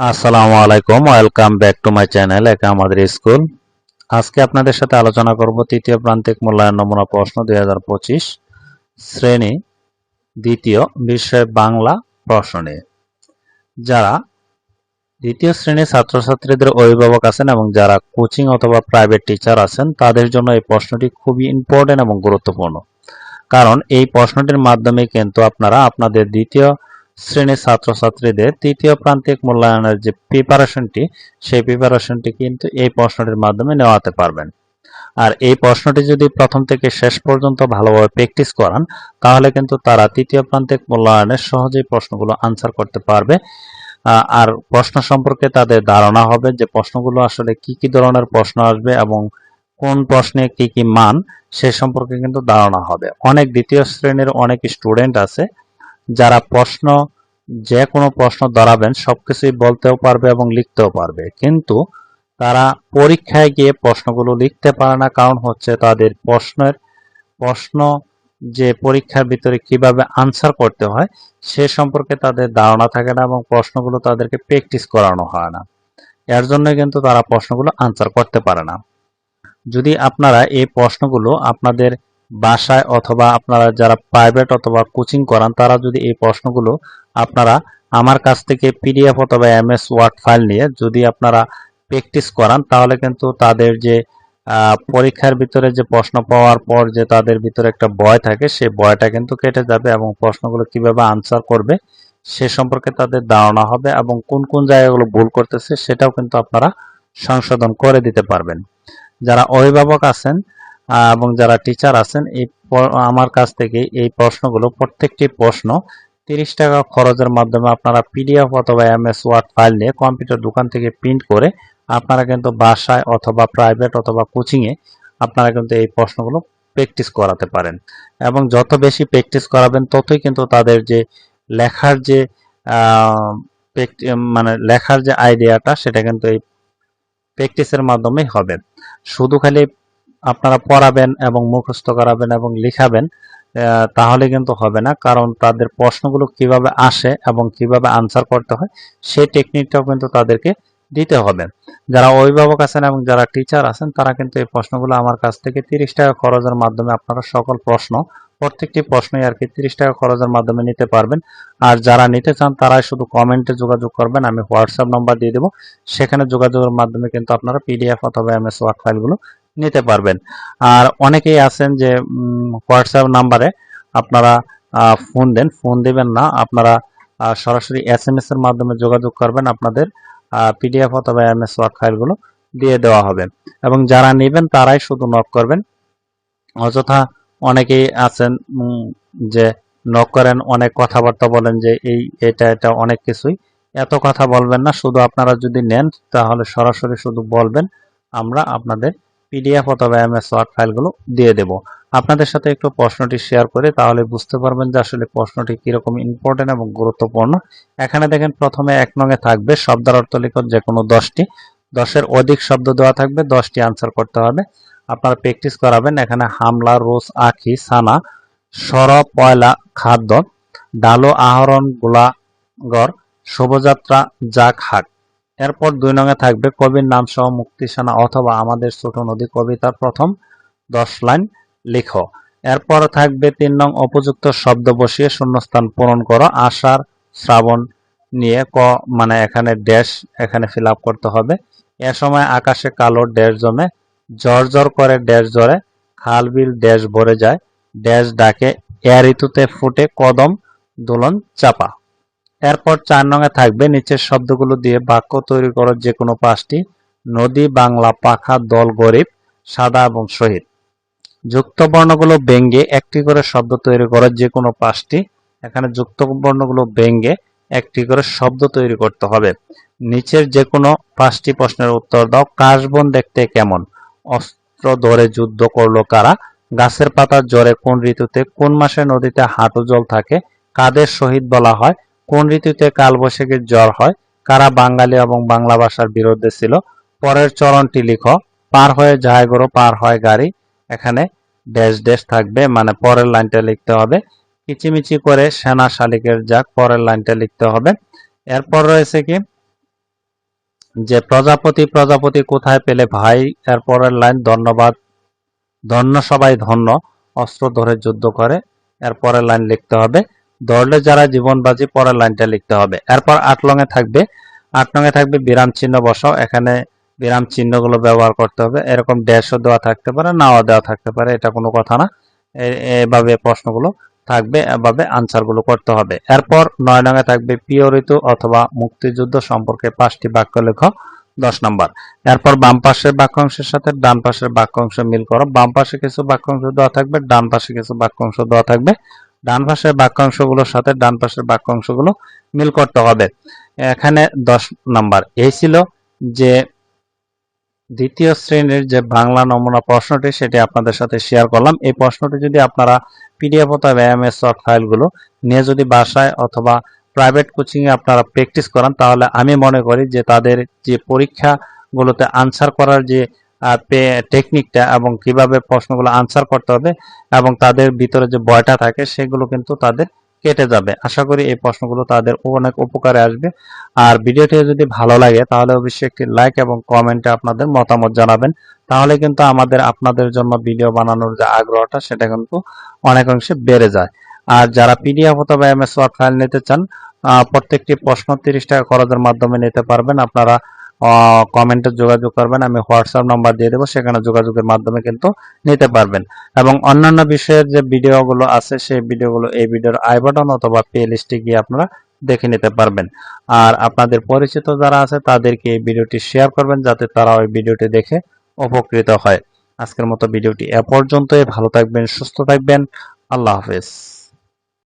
আসসালামু আলাইকুম, welcome back to my channel, একা আমাদের স্কুল। আজকে আপনাদের সাথে আলোচনা করব তৃতীয় প্রান্তিক মূল্যায়ন নমুনা প্রশ্ন দু হাজার পঁচিশ, শ্রেণি, দ্বিতীয়, বিষয় বাংলা প্রশ্ন নিয়ে। যারা দ্বিতীয় শ্রেণির ছাত্রছাত্রীদের অভিভাবক আছেন এবং যারা কোচিং অথবা প্রাইভেট টিচার আছেন, তাদের জন্য এই প্রশ্নটি খুবই ইম্পর্টেন্ট এবং গুরুত্বপূর্ণ। কারণ এই প্রশ্নটির মাধ্যমে কিন্তু আপনারা আপনাদের দ্বিতীয় শ্রেণির ছাত্রছাত্রীদের তৃতীয় প্রান্তিক মূল্যায়নের যে প্রিপারেশনটি সেই প্রিপারেশনটি কিন্তু এই প্রশ্নটির মাধ্যমে নেওয়াতে পারবেন। আর এই প্রশ্নটি যদি প্রথম থেকে শেষ পর্যন্ত ভালোভাবে প্র্যাকটিস করান, তাহলে কিন্তু তারা তৃতীয় প্রান্তিক মূল্যায়নের সহজেই প্রশ্নগুলো আনসার করতে পারবে। আর প্রশ্ন সম্পর্কে তাদের ধারণা হবে যে প্রশ্নগুলো আসলে কি কি ধরনের প্রশ্ন আসবে এবং কোন প্রশ্নে কি কি মান, সে সম্পর্কে কিন্তু ধারণা হবে। অনেক দ্বিতীয় শ্রেণির অনেক স্টুডেন্ট আছে যারা প্রশ্ন, যে কোনো প্রশ্ন দাঁড়াবেন সব কিছুই বলতেও পারবে এবং লিখতেও পারবে। কিন্তু তারা পরীক্ষায় গিয়ে প্রশ্নগুলো লিখতে পারে না, কারণ হচ্ছে তাদের প্রশ্নের, প্রশ্ন যে পরীক্ষার ভিতরে কীভাবে আনসার করতে হয়, সে সম্পর্কে তাদের ধারণা থাকে না এবং প্রশ্নগুলো তাদেরকে প্র্যাকটিস করানো হয় না। এর জন্য কিন্তু তারা প্রশ্নগুলো আনসার করতে পারে না। যদি আপনারা এই প্রশ্নগুলো আপনাদের বাসায় অথবা আপনারা যারা প্রাইভেট অথবা কোচিং করান, তারা যদি এই প্রশ্নগুলো আপনারা আমার কাছ থেকে পিডিএফ অথবা এমএস ওয়ার্ড ফাইল নিয়ে যদি আপনারা প্র্যাকটিস করান, তাহলে কিন্তু তাদের যে পরীক্ষার ভিতরে যে প্রশ্ন পাওয়ার পর যে তাদের ভিতরে একটা ভয় থাকে সেই ভয়টা কিন্তু কেটে যাবে এবং প্রশ্নগুলো কীভাবে আনসার করবে সে সম্পর্কে তাদের ধারণা হবে এবং কোন কোন জায়গাগুলো ভুল করতেছে সেটাও কিন্তু আপনারা সংশোধন করে দিতে পারবেন। যারা অভিভাবক আছেন এবং যারা টিচার আছেন, এই আমার কাছ থেকে এই প্রশ্নগুলো, প্রত্যেকটি প্রশ্ন তিরিশ টাকা খরচের মাধ্যমে আপনারা পিডিএফ অথবা এমএস ওয়ার্ড ফাইল নিয়ে কম্পিউটার দোকান থেকে প্রিন্ট করে আপনারা কিন্তু বাসায় অথবা প্রাইভেট অথবা কোচিংয়ে আপনারা কিন্তু এই প্রশ্নগুলো প্র্যাকটিস করাতে পারেন। এবং যত বেশি প্র্যাকটিস করাবেন, ততই কিন্তু তাদের যে লেখার যে মানে লেখার যে আইডিয়াটা সেটা কিন্তু এই প্র্যাকটিসের মাধ্যমেই হবে। শুধু খালি আপনারা পড়াবেন এবং মুখস্থ করাবেন এবং লিখাবেন তাহলে কিন্তু হবে না। কারণ তাদের প্রশ্নগুলো কীভাবে আসে এবং কীভাবে আনসার করতে হয়, সেই টেকনিকটাও কিন্তু তাদেরকে দিতে হবে। যারা অভিভাবক আছেন এবং যারা টিচার আছেন, তারা কিন্তু এই প্রশ্নগুলো আমার কাছ থেকে তিরিশ টাকা খরচের মাধ্যমে আপনারা সকল প্রশ্ন, প্রত্যেকটি প্রশ্নই আর কি তিরিশ টাকা খরচের মাধ্যমে নিতে পারবেন। আর যারা নিতে চান, তারাই শুধু কমেন্টে যোগাযোগ করবেন, আমি হোয়াটসঅ্যাপ নাম্বার দিয়ে দেবো। সেখানে যোগাযোগের মাধ্যমে কিন্তু আপনারা পিডিএফ অথবা এমএস ওয়ার্ড ফাইলগুলো নিতে পারবেন। আর অনেকেই আছেন যে হোয়াটসঅ্যাপ নাম্বারে আপনারা ফোন দেন। ফোন দেবেন না। আপনারা সরাসরি এস এম এস এর মাধ্যমে যোগাযোগ করবেন আপনাদের পিডিএফ অথবা এমএস ওয়ার্ড ফাইলগুলো দিয়ে দেওয়া হবে। এবং যারা নেবেন তারাই শুধু নক করবেন। অযথা অনেকেই আছেন যে নক করেন, অনেক কথাবার্তা বলেন যে, এই, এটা এটা, অনেক কিছুই। এত কথা বলবেন না। শুধু আপনারা যদি নেন, তাহলে সরাসরি শুধু বলবেন। আমরা আপনাদের পিডিএফ অথবা এমএস ওয়ার্ড ফাইলগুলো দিয়ে দেব। আপনাদের সাথে একটু প্রশ্নটি শেয়ার করে তাহলে বুঝতে পারবেন যে আসলে প্রশ্নটি কীরকম ইম্পর্টেন্ট এবং গুরুত্বপূর্ণ। এখানে দেখেন প্রথমে এক নঙে থাকবে শব্দের অর্থ লিখুন যে কোনো দশটি। দশের অধিক শব্দ দেওয়া থাকবে, দশটি আনসার করতে হবে। আপনারা প্র্যাকটিস করাবেন, এখানে হামলা রোজ আখি, সানা সর পয়লা, খাদ্য, ডালো, আহরণ গোলাগর শোভাযাত্রা জাক হাক এরপর দুই নঙে থাকবে কবির নাম সহ মুক্তিসানা অথবা আমাদের ছোট নদী কবিতার প্রথম দশ লাইন লিখো। এরপর থাকবে তিন নং উপযুক্ত শব্দ বসিয়ে শূন্যস্থান পূরণ করো আষাঢ় শ্রাবণ নিয়ে ক মানে এখানে ড্যাশ এখানে ফিল করতে হবে। এ সময় আকাশে কালো ড্যাশ জমে জ্বর জ্বর করে ড্যাশ জ্বরে খাল বিল ড্যাশ ভরে যায়, ড্যাশ ডাকে, এ ঋতুতে ফুটে কদম দোলন চাপা। এরপর চার নঙে থাকবে, নিচের শব্দগুলো দিয়ে বাক্য তৈরি করো যে কোনো পাঁচটি। নদী, বাংলা, পাখা, দল, গরিব, সাদা এবং শহীদ। যুক্ত বর্ণগুলো ব্যঙ্গে, একটি করে শব্দ তৈরি করো যে কোনো পাঁচটি। এখানে যুক্ত বর্ণগুলো ব্যঙ্গে, একটি করে শব্দ তৈরি করতে হবে। নিচের যে কোনো পাঁচটি প্রশ্নের উত্তর দাও। কাশবন দেখতে কেমন? অস্ত্র ধরে যুদ্ধ করল কারা? গাছের পাতার জ্বরে কোন ঋতুতে, কোন মাসে নদীতে হাঁটু জল থাকে? কাদের শহীদ বলা হয়? কোন ঋতুতে কালবৈশাখীর জ্বর হয়, কারা বাঙালি এবং বাংলা ভাষার বিরুদ্ধে ছিল, পরের চরণটি লিখো, পার হয়ে যায় গরো পার হয় গাড়ি, এখানে ড্যাশ ড্যাশ থাকবে মানে পরের লাইনটা লিখতে হবে, কিচিমিচি করে সেনা শালিকের যাক, পরের লাইনটা লিখতে হবে, এরপর রয়েছে কি, যে প্রজাপতি প্রজাপতি কোথায় পেলে ভাই, এরপরের লাইন, ধন্যবাদ, ধন্য সবাই ধন্য, অস্ত্র ধরে যুদ্ধ করে এর পরের লাইন লিখতে হবে ধরলে যারা জীবন বাজি পরের লাইনটা লিখতে হবে। এরপর আট লঙে থাকবে। আট লঙে থাকবে বিরাম চিহ্ন বসাও। এখানে বিরাম চিহ্নগুলো ব্যবহার করতে হবে। এরকম ড্যাশও দেওয়া থাকতে পারে নাও দেওয়া থাকতে পারে, এটা কোনো কথা না। এভাবে প্রশ্নগুলো থাকবে, এভাবে আনসারগুলো করতে হবে। এরপর নয় নঙে থাকবে প্রিয় ঋতু অথবা মুক্তিযুদ্ধ সম্পর্কে পাঁচটি বাক্য লেখো। দশ নম্বর। এরপর বাম পাশের বাক্যাংশের সাথে ডান পাশের বাক্যাংশ মিল করো। বাম পাশে কিছু বাক্যাংশ দেওয়া থাকবে, ডান পাশে কিছু বাক্যাংশ দেওয়া থাকবে। ডান পাশের বাক্যাংশগুলোর সাথে ডান পাশের বাক্যাংশগুলো মিল করতে হবে। এখানে দশ নাম্বার। এই ছিল যে দ্বিতীয় শ্রেণির যে বাংলা নমুনা প্রশ্নটি, সেটি আপনাদের সাথে শেয়ার করলাম। এই প্রশ্নটি যদি আপনারা পিডিএফ অথবা এমএস সফট ফাইলগুলো নিয়ে যদি বাসায় অথবা প্রাইভেট কোচিংয়ে আপনারা প্র্যাকটিস করান, তাহলে আমি মনে করি যে তাদের যে পরীক্ষাগুলোতে আনসার করার যে টেকনিকটা এবং কীভাবে প্রশ্নগুলো আনসার করতে হবে এবং তাদের ভিতরে যে বয়টা থাকে সেগুলো কিন্তু তাদের কেটে যাবে। আশা করি এই প্রশ্নগুলো তাদের অনেক উপকারে আসবে। আর ভিডিওটি যদি ভালো লাগে তাহলে অবশ্যই একটি লাইক এবং কমেন্টে আপনাদের মতামত জানাবেন। তাহলে কিন্তু আমাদের, আপনাদের জন্য ভিডিও বানানোর যে আগ্রহটা সেটা কিন্তু অনেকাংশে বেড়ে যায়। আর যারা পিডিএফ অথবা এমএস ওয়ার্ড ফাইল নিতে চান প্রত্যেকটি প্রশ্ন তিরিশ টাকা খরচের মাধ্যমে নিতে পারবেন। আপনারা কমেন্টে যোগাযোগ করবেন, আমি হোয়াটসঅ্যাপ নাম্বার দিয়ে দেবো, সেখানে যোগাযোগের মাধ্যমে কিন্তু নিতে পারবেন। এবং অন্যান্য বিষয়ের যে ভিডিওগুলো আছে, সেই ভিডিওগুলো এই ভিডিওর আই বাটন অথবা প্লে লিস্টে গিয়ে আপনারা দেখে নিতে পারবেন। আর আপনাদের পরিচিত যারা আছে, তাদেরকে এই ভিডিওটি শেয়ার করবেন, যাতে তারা ওই ভিডিওটি দেখে উপকৃত হয়। আজকের মতো ভিডিওটি এ পর্যন্তই। ভালো থাকবেন, সুস্থ থাকবেন। আল্লাহ হাফেজ।